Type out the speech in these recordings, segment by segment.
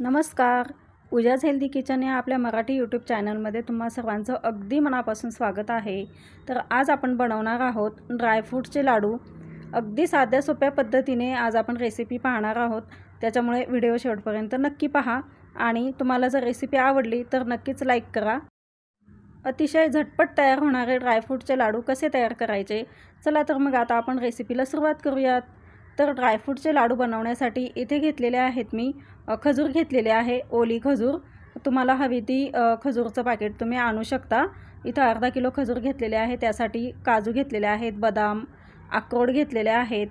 नमस्कार. पूजाच healthy kitchen या आपल्या मराठी यूट्यूब चॅनलमध्ये तुम्हा सर्वांचं अगदी मनापासून स्वागत आहे. तर आज आपण बनवणार आहोत ड्रायफ्रूटचे लाडू. अगदी साध्या सोप्या पद्धतीने आज आपण रेसिपी पाहणार आहोत. त्याच्यामुळे व्हिडिओ शेवटपर्यंत नक्की पहा. आणि तुम्हाला जर रेसिपी आवडली तर नक्कीच लाईक करा. अतिशय झटपट तयार होणारे ड्रायफ्रूटचे लाडू कसे तयार करायचे? चला तर मग आता आपण रेसिपीला सुरुवात करूयात. तर ड्रायफ्रूटचे लाडू बनवण्यासाठी इथे घेतलेले आहेत मी खजूर घेतलेले आहे ओली खजूर. तुम्हाला हवी ती खजूरचं पाकिट तुम्ही आणू शकता. इथं अर्धा किलो खजूर घेतलेले आहे त्यासाठी काजू घेतलेले आहेत बदाम अक्रोड घेतलेले आहेत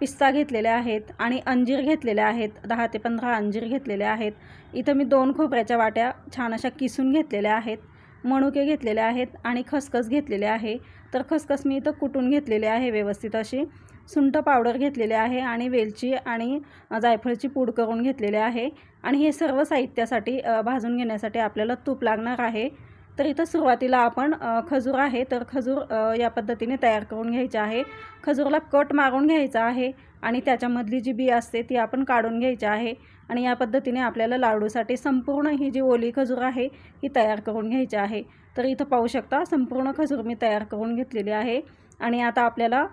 पिस्ता घेतलेले आहेत आणि अंजीर घेतलेले आहेत दहा ते पंधरा अंजीर घेतलेले आहेत. इथं मी दोन खोबऱ्याच्या वाट्या छान अशा किसून घेतलेल्या आहेत मणुके घेतलेले आहेत आणि खसखस घेतलेले आहे. तर खसखस मी इथं कुटून घेतलेले आहे व्यवस्थित अशी. सुंठ पावडर घेतलेले आहे आणि वेलची आणि जायफळची पूड करून घेतलेले आहे. आणि हे सर्व साहित्यासाठी भाजून घेण्यासाठी आपल्याला तूप लागणार आहे. तर इथं सुरुवातीला आपण खजूर आहे तर खजूर या पद्धतीने तयार करून घ्यायचे आहे. खजूरला कट मारून घ्यायचा आहे आणि त्याच्यामधली जी बी असते ती आपण काढून घ्यायची आहे. आणि या पद्धतीने आपल्याला लाडूसाठी संपूर्ण ही जी ओली खजूर आहे ही तयार करून घ्यायची आहे. तर इथं पाहू शकता संपूर्ण खजूर मी तयार करून घेतलेली आहे. आणि आता आपल्याला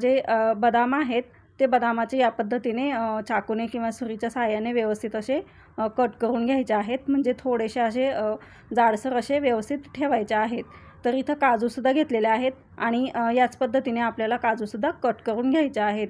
जे बदाम आहेत ते बदामाचे या पद्धतीने चाकूने किंवा सुरीच्या साहाय्याने व्यवस्थित असे कट करून घ्यायचे आहेत. म्हणजे थोडेसे असे जाडसर असे व्यवस्थित ठेवायचे आहेत. तर इथं काजूसुद्धा घेतलेले आहेत आणि याच पद्धतीने आपल्याला काजूसुद्धा कट करून घ्यायचे आहेत.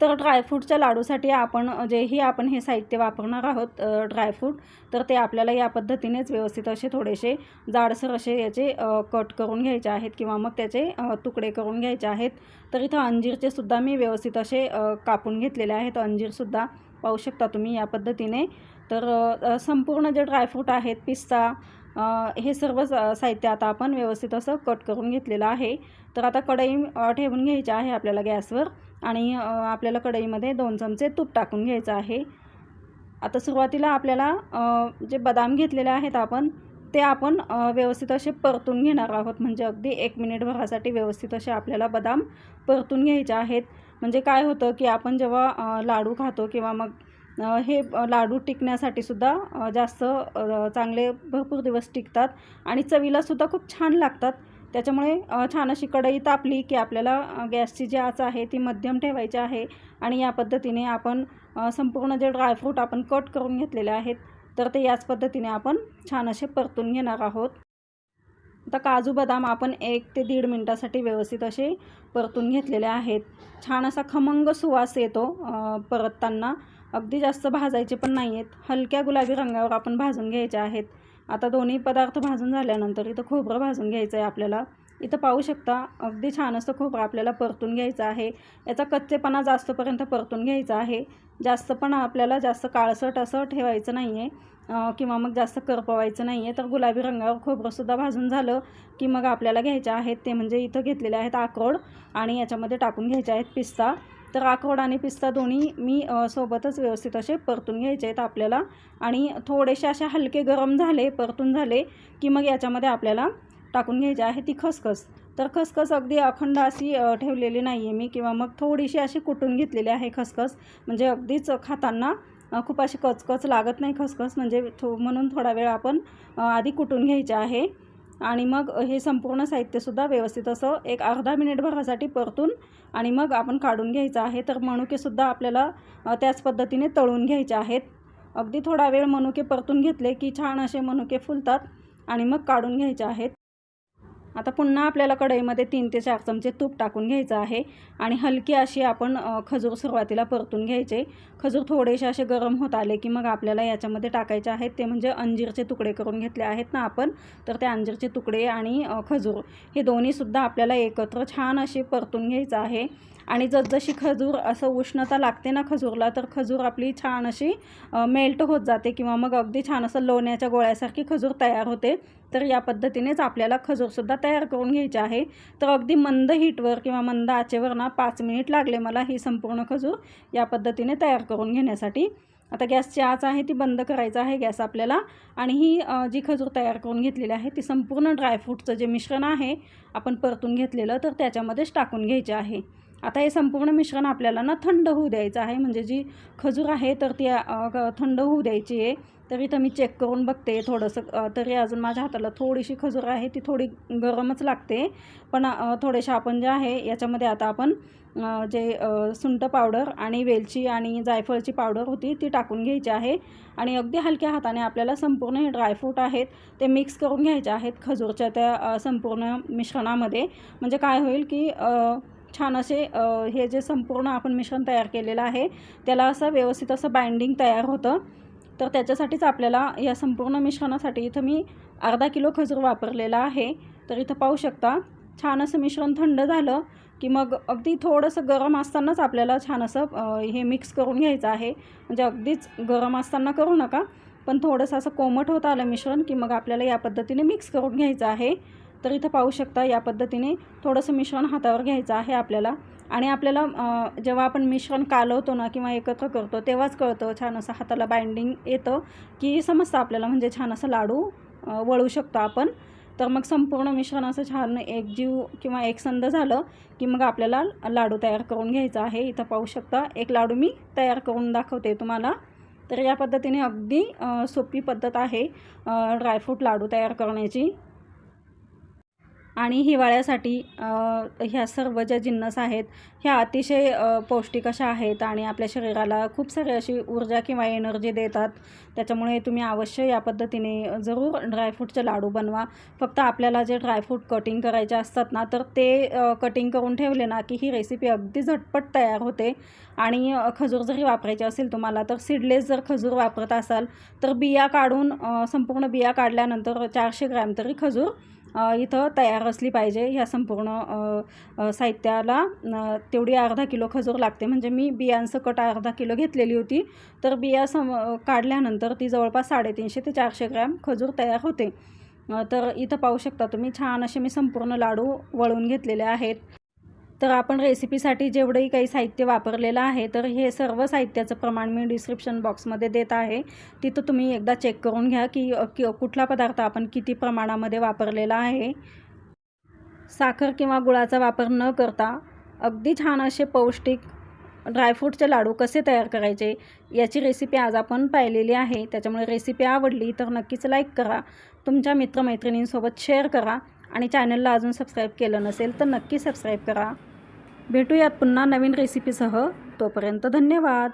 तर ड्रायफ्रूटच्या लाडूसाठी आपण जेही आपण हे साहित्य वापरणार आहोत ड्रायफ्रूट तर ते आपल्याला या पद्धतीनेच व्यवस्थित असे थोडेसे जाडसर असे याचे कट करून घ्यायचे आहेत किंवा मग त्याचे तुकडे करून घ्यायचे आहेत. तर इथं अंजीरचे सुद्धा मी व्यवस्थित असे कापून घेतलेले आहेत. अंजीरसुद्धा पाहू शकता तुम्ही या पद्धतीने. तर संपूर्ण जे ड्रायफ्रूट आहेत पिस्ता हे सर्व साहित्य आता आपण व्यवस्थित असं कट करून घेतलेलं आहे. तर आता कढई ठेवून घ्यायची आहे आपल्याला गॅसवर. आणि आपल्याला कढईमध्ये दोन चमचे तूप टाकून घ्यायचं आहे. आता सुरुवातीला आपल्याला जे बदाम घेतलेले आहेत आपण ते आपण व्यवस्थित असे परतून घेणार आहोत. म्हणजे अगदी एक मिनिटभरासाठी व्यवस्थित असे आपल्याला बदाम परतून घ्यायचे आहेत. म्हणजे काय होतं की आपण जेव्हा लाडू खातो किंवा मग हे लाडू टिकण्यासाठी सुद्धा जास्त चांगले भरपूर दिवस टिकतात आणि चवीलासुद्धा खूप छान लागतात. त्याच्यामुळे छान अशी कढई तापली की आपल्याला गॅसची जी आच आहे ती मध्यम ठेवायची आहे आणि या पद्धतीने आपण संपूर्ण जे ड्रायफ्रूट आपण कट करून घेतलेले आहेत तर ते याच पद्धतीने आपण छान असे परतून घेणार आहोत. आता काजू बदाम आपण एक ते दीड मिनटासाठी व्यवस्थित असे परतून घेतलेले आहेत. छान असा खमंग सुवास येतो परतताना. अगदी जास्त भाजायचे पण नाही आहेत हलक्या गुलाबी रंगावर आपण भाजून घ्यायचे आहेत. आता दोन्ही पदार्थ भाजून झाल्यानंतर इथं खोबरं भाजून घ्यायचं आहे आपल्याला. इथं पाहू शकता अगदी छान असं खोबरं आपल्याला परतून घ्यायचं आहे. याचा कच्चेपणा जास्तपर्यंत परतून घ्यायचा आहे. जास्त पण आपल्याला जास्त काळसट असं ठेवायचं नाही आहे किंवा मग जास्त करपवायचं नाही आहे तर गुलाबी रंगावर खोबरंसुद्धा भाजून झालं की मग आपल्याला घ्यायचे आहेत ते म्हणजे इथं घेतलेले आहेत आक्रोड आणि याच्यामध्ये टाकून घ्यायचे आहेत पिस्ता. तर अक्रोड आणि पिस्ता दोन्ही मी सोबतच व्यवस्थित असे परतून घ्यायचे आहेत आपल्याला. आणि थोडेसे असे हलके गरम झाले परतून झाले की मग याच्यामध्ये आपल्याला टाकून घ्यायची आहे ती खसखस. तर खसखस अगदी अखंड अशी ठेवलेली नाही आहे मी किंवा मग थोडीशी अशी कुटून घेतलेली आहे खसखस. म्हणजे अगदीच खाताना खूप अशी कचकच लागत नाही खसखस. म्हणजे थो म्हणून थोडा वेळ आपण आधी कुटून घ्यायचे आहे. आणि मग हे संपूर्ण साहित्यसुद्धा व्यवस्थित असं एक अर्धा मिनिटभरासाठी परतून आणि मग आपण काढून घ्यायचं आहे. तर मनुकेसुद्धा आपल्याला त्याच पद्धतीने तळून घ्यायचे आहेत. अगदी थोडा वेळ मनुके परतून घेतले की छान असे मनुके फुलतात आणि मग काढून घ्यायचे आहेत. आता पुन्हा आपल्याला कढईमध्ये तीन ते चार चमचे तूप टाकून घ्यायचं आहे आणि हलकी अशी आपण खजूर सुरुवातीला परतून घ्यायचे. खजूर थोडेसे असे गरम होत आले की मग आपल्याला याच्यामध्ये टाकायचे आहेत ते म्हणजे अंजीरचे तुकडे करून घेतले आहेत ना आपण तर ते अंजीरचे तुकडे आणि खजूर हे दोन्हीसुद्धा आपल्याला एकत्र छान असे परतून घ्यायचं आहे. आणि जसजशी खजूर असं उष्णता लागते ना खजूरला तर खजूर आपली छान अशी मेल्ट होत जाते किंवा मग अगदी छान असं लोण्याच्या गोळ्यासारखी खजूर तयार होते. तर या पद्धतीनेच आपल्याला खजूरसुद्धा तयार करून घ्यायची आहे. तर अगदी मंद हीटवर किंवा मंद आचेवर ना पाच मिनिट लागले मला ही संपूर्ण खजूर या पद्धतीने तयार करून घेण्यासाठी. आता गॅसची आच आहे ती बंद करायचं आहे गॅस आपल्याला. आणि ही जी खजूर तयार करून घेतलेली आहे ती संपूर्ण ड्रायफ्रूटचं जे मिश्रण आहे आपण परतून घेतलेलं तर त्याच्यामध्येच टाकून घ्यायचे आहे. आता हे संपूर्ण मिश्रण आपल्याला ना थंड होऊ द्यायचं आहे. म्हणजे जी खजूर आहे तर ती थंड होऊ द्यायची आहे. तर इथं मी चेक करून बघते थोडंसं तरी अजून माझ्या हाताला थोडीशी खजूर आहे ती थोडी गरमच लागते. पण थोडेशा थोडेसे आपण जे आहे याच्यामध्ये आता आपण जे सुंट पावडर आणि वेलची आणि जायफळची पावडर होती ती टाकून घ्यायची आहे. आणि अगदी हलक्या हाताने आपल्याला संपूर्ण हे ड्रायफ्रूट आहेत ते मिक्स करून घ्यायचे आहेत खजूरच्या त्या संपूर्ण मिश्रणामध्ये. म्हणजे काय होईल की छान असे हे जे संपूर्ण आपण मिश्रण तयार केलेलं आहे त्याला असं व्यवस्थित असं बाइंडिंग तयार होतं. तर त्याच्यासाठीच आपल्याला या संपूर्ण मिश्रणासाठी इथं मी अर्धा किलो खजूर वापरलेला आहे. तर इथं पाहू शकता छान असं मिश्रण थंड झालं की मग अगदी थोडंसं गरम असतानाच आपल्याला छान असं हे मिक्स करून घ्यायचं आहे. म्हणजे अगदीच गरम असताना करू नका पण थोडंसं असं कोमट होत आलं मिश्रण की मग आपल्याला या पद्धतीने मिक्स करून घ्यायचं आहे. तर इथं पाहू शकता या पद्धतीने थोडंसं मिश्रण हातावर घ्यायचं आहे आपल्याला. आणि आपल्याला जेव्हा आपण मिश्रण कालवतो ना किंवा एकत्र करतो तेव्हाच कळतं छान असं हाताला बाइंडिंग येतं की समजतं आपल्याला म्हणजे छान असं लाडू वळू शकतो आपण. तर मग संपूर्ण मिश्रण असं छान एकजीव किंवा एकसंध झालं की मग आपल्याला लाडू तयार करून घ्यायचा आहे. इथं पाहू शकता एक लाडू मी तयार करून दाखवते तुम्हाला. तर या पद्धतीने अगदी सोपी पद्धत आहे ड्रायफ्रूट लाडू तयार करण्याची. आणि हिवाळ्यासाठी ह्या सर्व ज्या जिन्नस आहेत ह्या अतिशय पौष्टिक अशा आहेत आणि आपल्या शरीराला खूप सारी अशी ऊर्जा किंवा एनर्जी देतात. त्याच्यामुळे तुम्ही अवश्य या पद्धतीने जरूर ड्रायफ्रूटचे लाडू बनवा. फक्त आपल्याला जे ड्रायफ्रूट कटिंग करायचे असतात ना तर ते कटिंग करून ठेवले ना की ही रेसिपी अगदी झटपट तयार होते. आणि खजूर जरी वापरायची असेल तुम्हाला तर सीडलेस जर खजूर वापरत असाल तर बिया काढून संपूर्ण बिया काढल्यानंतर चारशे ग्रॅम तरी खजूर इथं तयार असली पाहिजे ह्या संपूर्ण साहित्याला. तेवढी अर्धा किलो खजूर लागते. म्हणजे मी बियांसकट अर्धा किलो घेतलेली होती. तर बिया सम काढल्यानंतर ती जवळपास साडेतीनशे ते चारशे ग्रॅम खजूर तयार होते. तर इथं पाहू शकता तुम्ही छान असे मी संपूर्ण लाडू वळून घेतलेले आहेत. तर आपण रेसिपीसाठी जेवढंही काही साहित्य वापरलेलं आहे तर हे सर्व साहित्याचं प्रमाण मी डिस्क्रिप्शन बॉक्समध्ये देत आहे. तिथं तुम्ही एकदा चेक करून घ्या की कुठला पदार्थ आपण किती प्रमाणामध्ये वापरलेला आहे. साखर किंवा गुळाचा वापर न करता अगदी छान असे पौष्टिक ड्रायफ्रूटचे लाडू कसे तयार करायचे याची रेसिपी आज आपण पाहिलेली आहे. त्याच्यामुळे रेसिपी आवडली तर नक्कीच लाईक करा. तुमच्या मित्रमैत्रिणींसोबत शेअर करा. आणि चॅनलला अजून सबस्क्राईब केलं नसेल तर नक्की सबस्क्राईब करा. भेटूयात पुन्हा नवीन रेसिपीसह तोपर्यंत धन्यवाद.